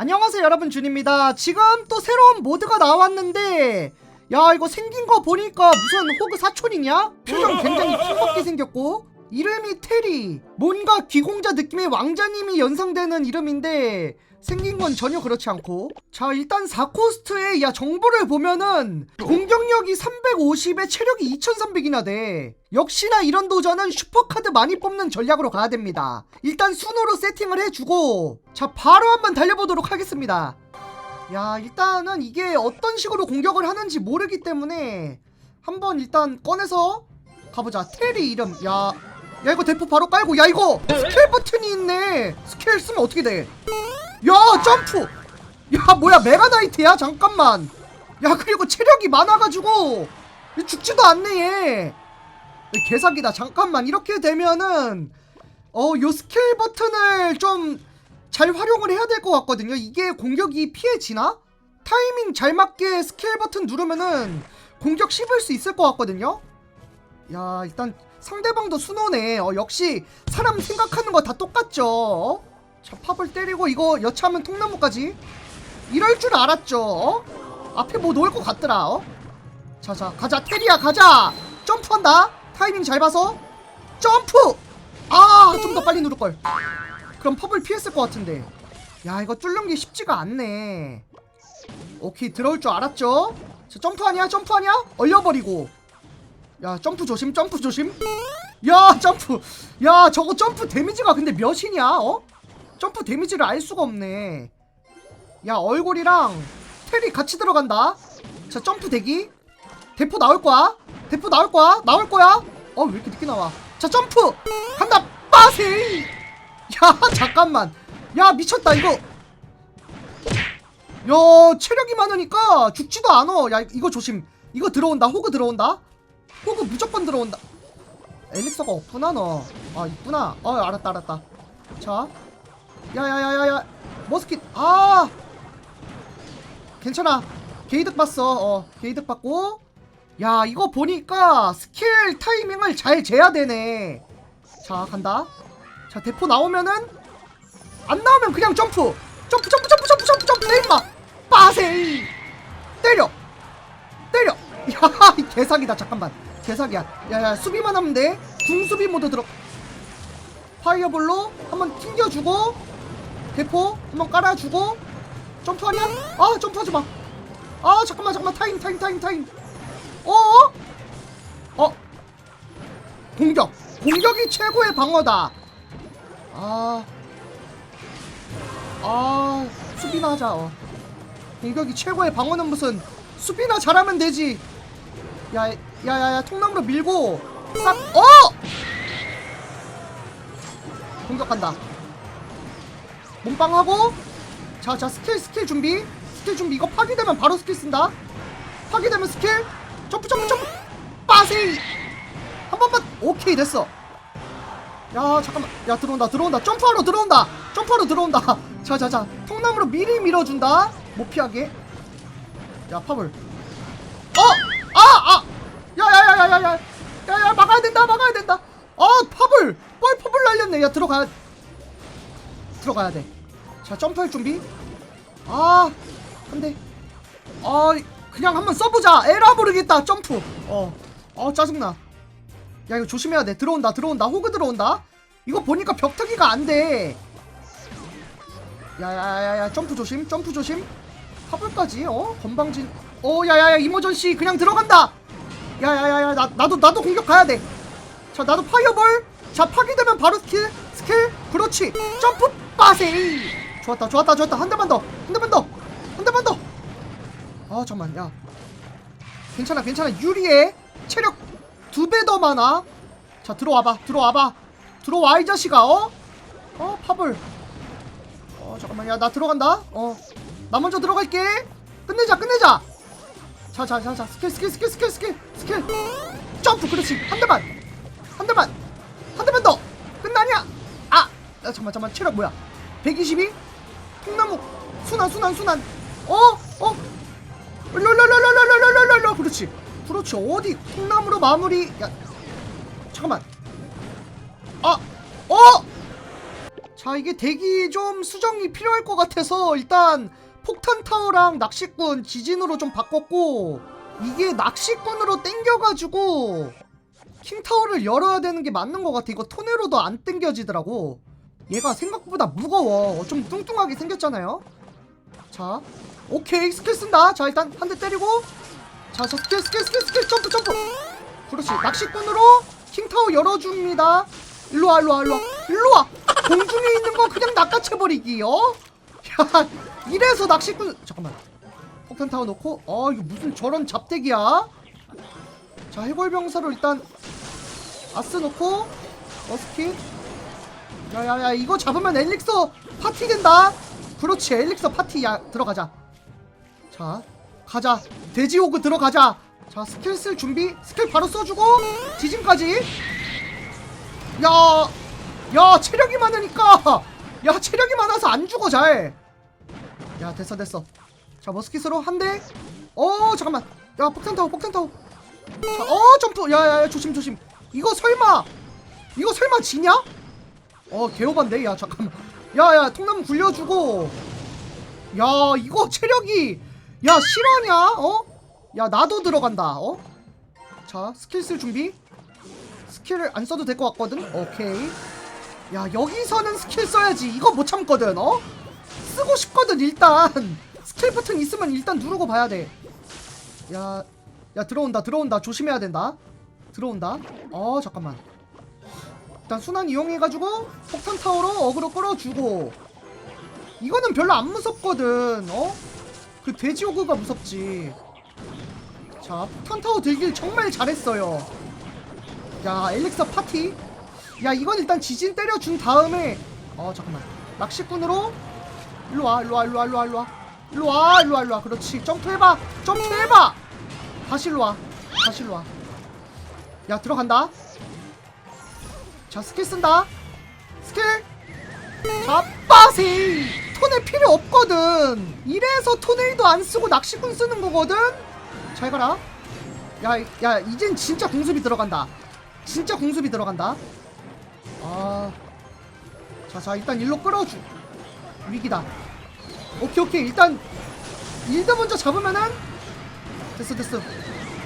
안녕하세요 여러분. 준입니다. 지금 또 새로운 모드가 나왔는데 야 이거 생긴 거 보니까 무슨 호그 사촌이냐? 표정 굉장히 킹받게 생겼고 이름이 테리. 뭔가 귀공자 느낌의 왕자님이 연상되는 이름인데 생긴 건 전혀 그렇지 않고. 자 일단 4코스트의 야 정보를 보면은 공격력이 350에 체력이 2300이나 돼. 역시나 이런 도전은 슈퍼카드 많이 뽑는 전략으로 가야 됩니다. 일단 순으로 세팅을 해주고. 자 바로 한번 달려보도록 하겠습니다. 야 일단은 이게 어떤 식으로 공격을 하는지 모르기 때문에 한번 일단 꺼내서 가보자. 테리 이름. 야, 야 이거 대포 바로 깔고. 야 이거 스킬 버튼이 있네. 스킬 쓰면 어떻게 돼 야 점프! 야 뭐야 메가나이트야? 잠깐만. 야 그리고 체력이 많아가지고. 죽지도 않네 얘. 개사기다. 잠깐만 이렇게 되면은 어요 스킬 버튼을 좀 잘 활용을 해야 될 것 같거든요. 이게 공격이 피해지나? 타이밍 잘 맞게 스킬 버튼 누르면은 공격 씹을 수 있을 것 같거든요. 야 일단 상대방도 순호네. 어, 역시 사람 생각하는 거 다 똑같죠. 어? 자 팝을 때리고 이거 여차하면 통나무까지. 이럴 줄 알았죠. 어? 앞에 뭐 놓을 것 같더라 어? 자자 가자. 테리야 가자. 점프한다. 타이밍 잘 봐서. 점프! 아 좀 더 빨리 누를걸. 그럼 팝을 피했을 것 같은데. 야 이거 뚫는 게 쉽지가 않네. 오케이 들어올 줄 알았죠? 자 점프하냐 점프하냐 얼려버리고. 야 점프 조심 점프 조심. 야 점프. 야 저거 점프 데미지가 근데 몇이냐 어? 점프 데미지를 알 수가 없네. 야 얼굴이랑 텔이 같이 들어간다. 자 점프 대기. 대포 나올 거야? 대포 나올 거야? 나올 거야? 어 왜 이렇게 늦게 나와? 자 점프! 간다! 빠세 야 잠깐만. 야 미쳤다 이거. 야 체력이 많으니까 죽지도 않어 야 이거 조심. 이거 들어온다. 호그 들어온다. 호그 무조건 들어온다. 엘릭서가 없구나 너아 있구나. 어 알았다 알았다. 자 야야야야야. 머스킷. 아! 괜찮아. 게이득 봤어. 어 게이득 받고. 야 이거 보니까 스킬 타이밍을 잘 재야 되네. 자 간다. 자 대포 나오면은 안 나오면 그냥 점프. 점프 점프 점프 점프 점프 점프. 내 임마. 빠세이. 때려. 때려. 야이 개사기다. 잠깐만. 개사기야. 야야 수비만 하면 돼. 궁수비 모드 들어. 파이어볼로 한번 튕겨주고 대포 한번 깔아주고 점프하냐? 아 점프하지 마. 아 잠깐만 잠깐만 타임 타임 타임 타임. 어? 어? 공격. 공격이 최고의 방어다. 아. 아 수비나 하자. 어. 공격이 최고의 방어는 무슨 수비나 잘하면 되지. 야 야야야 통나무로 밀고 싹 어! 공격한다. 몸빵하고 자 자 스킬 스킬 준비. 스킬 준비. 이거 파괴되면 바로 스킬 쓴다. 파괴되면 스킬. 점프 점프 점프. 빠세이. 한 번만. 오케이 됐어. 야 잠깐만. 야 들어온다 들어온다. 점프하러 들어온다. 점프하러 들어온다. 자자자. 통나무로 미리 밀어준다. 못 피하게. 야 팝을 어! 아! 아! 야야야야야야 야야 막아야 된다 막아야 된다. 아 팝을 뻘 팝을 날렸네. 야 들어가야 들어가야 돼. 자, 점프할 준비. 아, 안 돼. 아, 그냥 한번 써보자. 에라 모르겠다. 점프. 어, 어, 짜증나. 야, 이거 조심해야 돼. 들어온다, 들어온다. 호그 들어온다. 이거 보니까 벽타기가 안 돼. 야, 야, 야, 야, 점프 조심, 점프 조심. 파블까지, 어? 건방진. 어, 야, 야, 야, 이모전씨 그냥 들어간다. 야, 야, 야, 야, 나, 나도, 나도 공격 가야 돼. 자, 나도 파이어볼. 자, 파괴되면 바로 스킬, 스킬. 그렇지. 점프 빠세이. 좋았다, 좋았다, 좋았다. 한 대만 더, 한 대만 더, 한 대만 더. 아, 잠만, 야. 괜찮아, 괜찮아. 유리해. 체력 두 배 더 많아. 자, 들어와봐, 들어와봐. 들어와, 이 자식아, 어? 어, 팝을. 어, 잠깐만, 야, 나 들어간다. 어, 나 먼저 들어갈게. 끝내자, 끝내자. 자, 자, 자, 자, 스킬, 스킬, 스킬, 스킬, 스킬, 스킬. 점프, 그렇지. 한 대만. 한 대만 아 잠만 잠만. 체력 뭐야? 122 통나무. 순환 순환 순환. 어 어? 롤롤롤롤롤롤롤롤 그렇지 그렇지 어디 통나무로 마무리 야 잠깐만 아 어 자 이게 대기 좀 수정이 필요할 것 같아서 일단 폭탄 타워랑 낚시꾼 지진으로 좀 바꿨고 이게 낚시꾼으로 땡겨가지고 킹 타워를 열어야 되는 게 맞는 것 같아 이거 토네로도 안 땡겨지더라고 얘가 생각보다 무거워. 좀 뚱뚱하게 생겼잖아요. 자 오케이. 스킬 쓴다. 자 일단 한 대 때리고. 자저 스킬 스킬 스킬 스킬. 점프 점프. 그렇지. 낚시꾼으로 킹타워 열어줍니다. 일로와 일로와 일로와. 일로와. 공중에 있는 거 그냥 낚아채버리기 어? 야 이래서 낚시꾼 잠깐만. 폭탄 타워 놓고. 어 이거 무슨 저런 잡대기야? 자 해골병사로 일단 아스 놓고. 어스킷 야야야 이거 잡으면 엘릭서 파티 된다. 그렇지 엘릭서 파티. 야 들어가자. 자 가자. 돼지호그 들어가자. 자 스킬 쓸 준비. 스킬 바로 써주고 지진까지. 야야 체력이 많으니까. 야 체력이 많아서 안 죽어 잘 야 됐어 됐어. 자 머스킷으로 한대어 잠깐만. 야 폭탄 타워 폭탄 타워. 자어 점프. 야야야 조심 조심. 이거 설마 이거 설마 지냐 어 개오반데? 야 잠깐만. 야야 통나무 굴려주고. 야 이거 체력이 야 실화냐? 어? 야 나도 들어간다. 어? 자 스킬 쓸 준비. 스킬을 안 써도 될 것 같거든? 오케이. 야 여기서는 스킬 써야지. 이거 못 참거든 어? 쓰고 싶거든 일단. 스킬 버튼 있으면 일단 누르고 봐야 돼야야 들어온다 들어온다. 조심해야 된다. 들어온다. 어 잠깐만 일단 순환 이용해가지고 폭탄 타워로 어그로 끌어주고. 이거는 별로 안 무섭거든 어? 그 돼지 오그가 무섭지. 자 폭탄 타워 들길 정말 잘했어요. 야 엘릭서 파티. 야 이건 일단 지진 때려준 다음에 어 잠깐만. 낚시꾼으로. 일로와 일로와 일로와 일로와 일로와. 일로와 일로와 일로와. 그렇지. 점프해봐 점프해봐. 다시 일로와. 다시 일로와. 야 들어간다 자 스킬 쓴다. 스킬. 자 빠세. 토네 필요 없거든. 이래서 토네이도 안 쓰고 낚시꾼 쓰는 거거든. 잘 가라. 야야 이젠 진짜 공습이 들어간다. 진짜 공습이 들어간다. 아. 자자 일단 일로 끌어주. 위기다. 오케이 오케이. 일단 일드 먼저 잡으면은 됐어 됐어.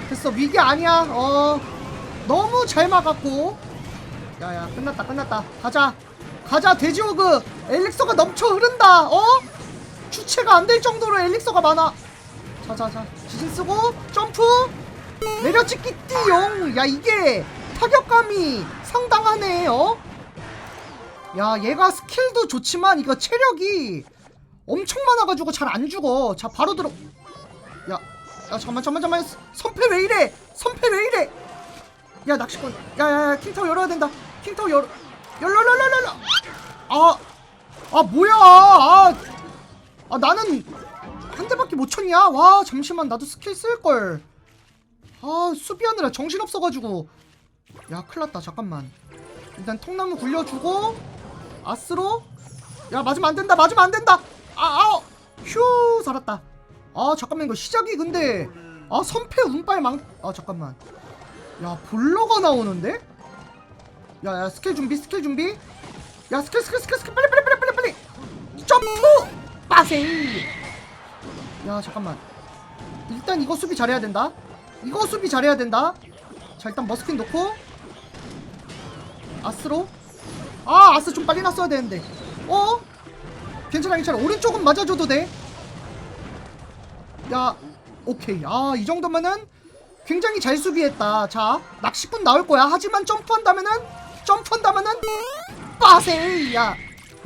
됐어. 위기 아니야. 어. 너무 잘 막았고 야야 끝났다 끝났다. 가자. 가자 돼지호그. 엘릭서가 넘쳐 흐른다. 어? 주체가 안 될 정도로 엘릭서가 많아. 자자자. 지진 쓰고 점프. 내려찍기 띠용. 야 이게 타격감이 상당하네 어? 야 얘가 스킬도 좋지만 이거 체력이 엄청 많아가지고 잘 안 죽어. 자 바로 들어. 야, 야 잠만 잠만 잠만. 선패 왜 이래? 선패 왜 이래? 야 낚시꾼. 야야야 킹타워 열어야 된다 킹타워 열러 열러 아아 뭐야? 아, 아 나는 한 대밖에 못 쳤냐? 와 잠시만. 나도 스킬 쓸걸. 아 수비하느라 정신없어가지고. 야 큰일났다. 잠깐만. 일단 통나무 굴려주고 아스로. 야 맞으면 안된다. 맞으면 안된다. 아아휴 살았다. 아 잠깐만. 이거 시작이 근데 아 선패 운빨 망아 잠깐만. 야 볼러가 나오는데 야야 스킬 준비 스킬 준비. 야 스킬 스킬 스킬 스킬. 빨리 빨리 빨리 빨리 빨리. 점프! 빠세이. 야 잠깐만. 일단 이거 수비 잘해야 된다. 이거 수비 잘해야 된다. 자 일단 머스킨 놓고. 아스로. 아 아스 좀 빨리 났어야 되는데. 어? 괜찮아 괜찮아. 오른쪽은 맞아줘도 돼야 오케이. 아 이 정도면은 굉장히 잘 수비했다. 자 낚시꾼 나올 거야. 하지만 점프한다면은 점프한다면은 빠세 야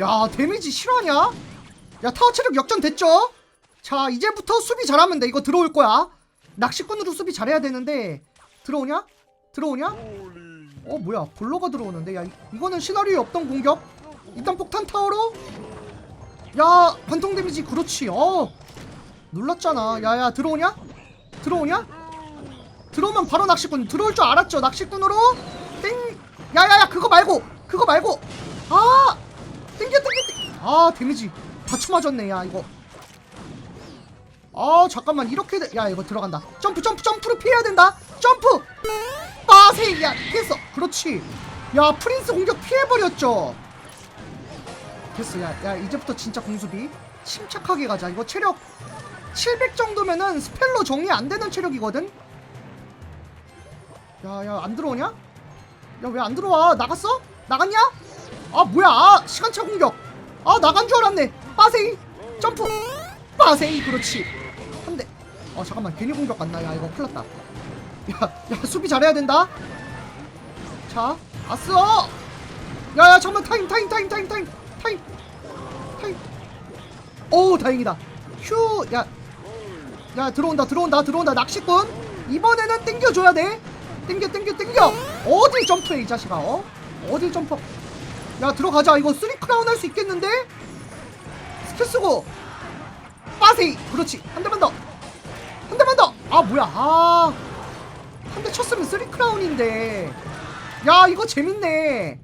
야 데미지 실화냐? 야 타워 체력 역전 됐죠? 자 이제부터 수비 잘하면 돼. 이거 들어올 거야. 낚시꾼으로 수비 잘해야 되는데 들어오냐? 들어오냐? 어 뭐야. 볼로가 들어오는데? 야 이- 이거는 시나리오에 없던 공격. 일단 폭탄 타워로. 야 관통 데미지. 그렇지. 어. 놀랐잖아. 야야 들어오냐? 들어오냐? 들어오면 바로 낚시꾼. 들어올 줄 알았죠 낚시꾼으로? 땡 야야야 그거 말고 그거 말고. 아! 땡겨 땡겨 땡겨. 아 데미지. 다 쳐맞았네 야 이거. 아 잠깐만 이렇게 돼. 야 이거 들어간다. 점프 점프 점프로 피해야 된다. 점프! 빠세 야 피했어. 그렇지. 야 프린스 공격 피해버렸죠. 됐어 야, 야 이제부터 진짜 공수비. 침착하게 가자. 이거 체력 700 정도면은 스펠로 정리 안 되는 체력이거든? 야야 안 들어오냐? 야 왜 안 들어와? 나갔어? 나갔냐? 아 뭐야? 아, 시간차 공격. 아 나간 줄 알았네. 빠세이. 점프. 빠세이. 그렇지. 한대. 어 잠깐만. 괜히 공격 갔나? 야 이거 큰일 났다. 야 야 수비 잘해야 된다. 자 아싸 야야 잠깐만. 타임 타임 타임 타임 타임. 타임. 타임. 오 다행이다. 휴야. 야 들어온다 들어온다 들어온다. 낚시꾼. 이번에는 땡겨줘야 돼. 땡겨 땡겨 땡겨 어딜 점프해 이 자식아 어? 어딜 점프? 야 들어가자. 이거 쓰리 크라운 할 수 있겠는데? 스킬 쓰고. 빠세이 그렇지. 한 대만 더. 한 대만 더아 뭐야. 아한 대 쳤으면 쓰리 크라운인데. 야 이거 재밌네